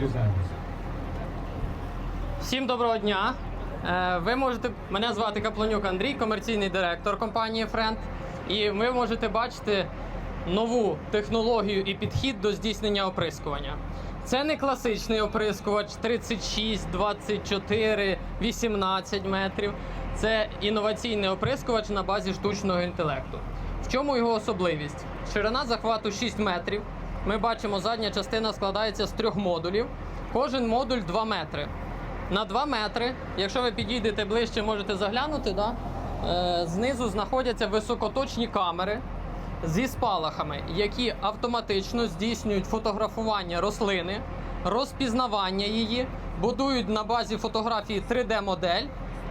дізнаємося. Всім доброго дня. Е, Ви можете мене звати Каплонюк Андрій, комерційний директор компанії Friend. І ви можете бачити нову технологію і підхід до здійснення оприскування. Це не класичний оприскувач 36, 24, 18 метрів. Це інноваційний оприскувач на базі штучного інтелекту. В чому його особливість? Ширина захвату 6 метрів. Ми бачимо, задня частина складається з трьох модулів. Кожен модуль 2 метри. На 2 метри, якщо ви підійдете ближче, можете заглянути, да? е, знизу знаходяться високоточні камери зі спалахами, які автоматично здійснюють фотографування рослини, розпізнавання її, будують на базі фотографії 3D-модель,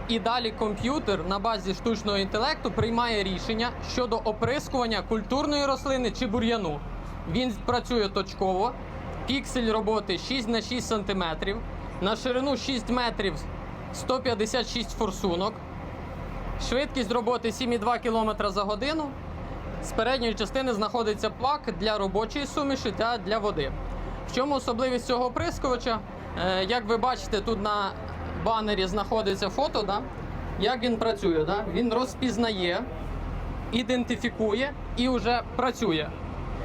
і далі комп'ютер на базі штучного інтелекту приймає рішення щодо оприскування культурної рослини чи бур'яну. Він працює точково, піксель роботи 6 на 6 см, на ширину 6 метрів 156 форсунок, швидкість роботи 7,2 км за годину. З передньої частини знаходиться пак для робочої суміші та для води. В чому особливість цього оприскувача? Е, Як ви бачите, тут на банері знаходиться фото, да? як він працює. Да? Він розпізнає, ідентифікує і вже працює.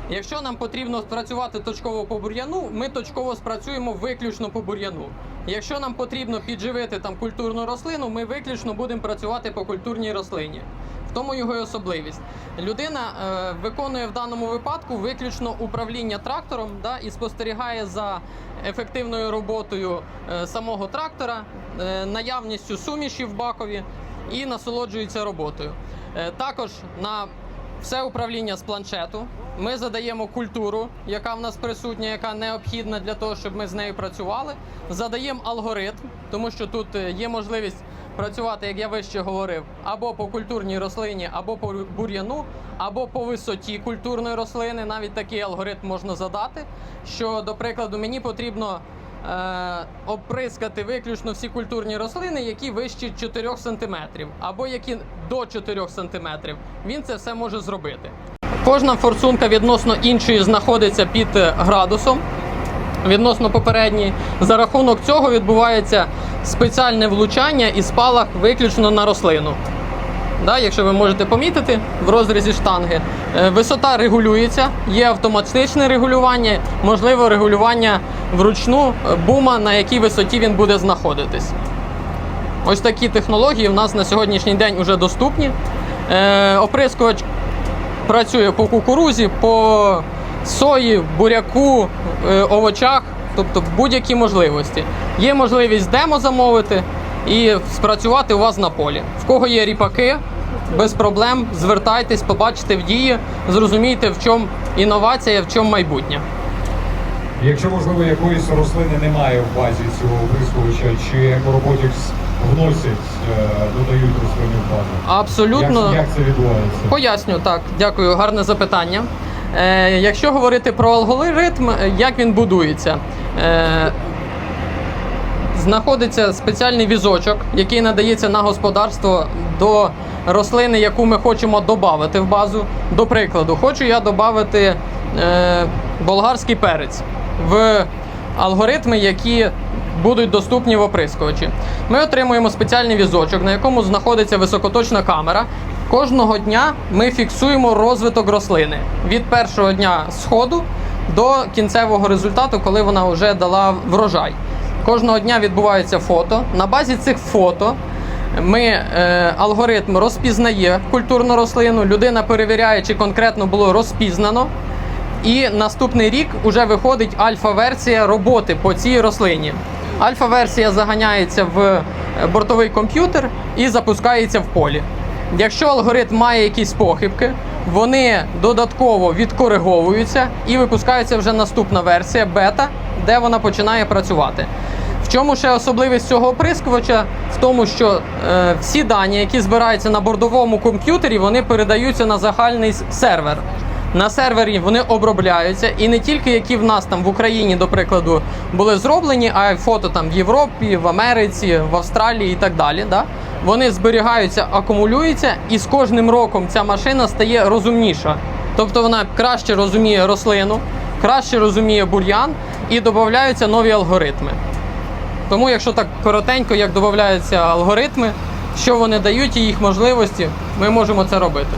Якщо нам потрібно спрацювати точково по бур'яну, ми точково спрацюємо виключно по бур'яну. Якщо нам потрібно підживити там культурну рослину, ми виключно будемо працювати по культурній рослині. В тому його і особливість. Людина е, виконує в даному випадку виключно управління трактором да, і спостерігає за ефективною роботою е, самого трактора, е, наявністю суміші в бакові і насолоджується роботою. Е, також на все управління з планшету. Ми задаємо культуру, яка в нас присутня, яка необхідна для того, щоб ми з нею працювали. Задаємо алгоритм, тому що тут е, є можливість працювати, як я вище говорив, або по культурній рослині, або по бур'яну, або по висоті культурної рослини. Навіть такий алгоритм можна задати. Що, до прикладу, мені потрібно е, оприскати виключно всі культурні рослини, які вищі 4 см, або які до 4 см. Він це все може зробити. Кожна форсунка відносно іншої знаходиться під е, градусом відносно попередньої. За рахунок цього відбувається спеціальне влучання і спалах виключно на рослину. Да, якщо ви можете помітити в розрізі штанги, Е, висота регулюється, є автоматичне регулювання, можливо регулювання вручну е, бума, на якій висоті він буде знаходитись. Ось такі технології в нас на сьогоднішній день вже доступні. Оприскувач працює по кукурузі, по сої, буряку, е, овочах, тобто будь-які можливості. Є можливість демо замовити і спрацювати у вас на полі. В кого є ріпаки, без проблем звертайтесь, побачите в дії, зрозумійте, в чому інновація, в чому майбутнє. Якщо, можливо, якоїсь рослини немає в базі цього оприскувача, чи екороботікс вносять, е, додають рослини в базу? Абсолютно. Як, як це відбувається? Поясню так, дякую, гарне запитання. Е, якщо говорити про алгоритм, як він будується, е, знаходиться спеціальний візочок, який надається на господарство до рослини, яку ми хочемо додати в базу. До прикладу, хочу я додати е, болгарський перець в алгоритми, які будуть доступні в оприскувачі. Ми отримуємо спеціальний візочок, на якому знаходиться високоточна камера. Кожного дня ми фіксуємо розвиток рослини від першого дня сходу до кінцевого результату, коли вона вже дала врожай. Кожного дня відбувається фото. На базі цих фото ми е, алгоритм розпізнає культурну рослину. Людина перевіряє, чи конкретно було розпізнано. І наступний рік вже виходить альфа-версія роботи по цій рослині. Альфа-версія заганяється в бортовий комп'ютер і запускається в полі. Якщо алгоритм має якісь похибки, вони додатково відкориговуються і випускається вже наступна версія бета, де вона починає працювати. В чому ще особливість цього оприскувача? В тому, що е, всі дані, які збираються на бордовому комп'ютері, вони передаються на загальний сервер. На сервері вони обробляються, і не тільки які в нас там в Україні, до прикладу, були зроблені, а й фото там в Європі, в Америці, в Австралії і так далі. Да? Вони зберігаються, акумулюються, і з кожним роком ця машина стає розумніша. Тобто вона краще розуміє рослину, краще розуміє бур'ян і додаються нові алгоритми. Тому, якщо так коротенько, як додаються алгоритми, що вони дають і їх можливості, ми можемо це робити.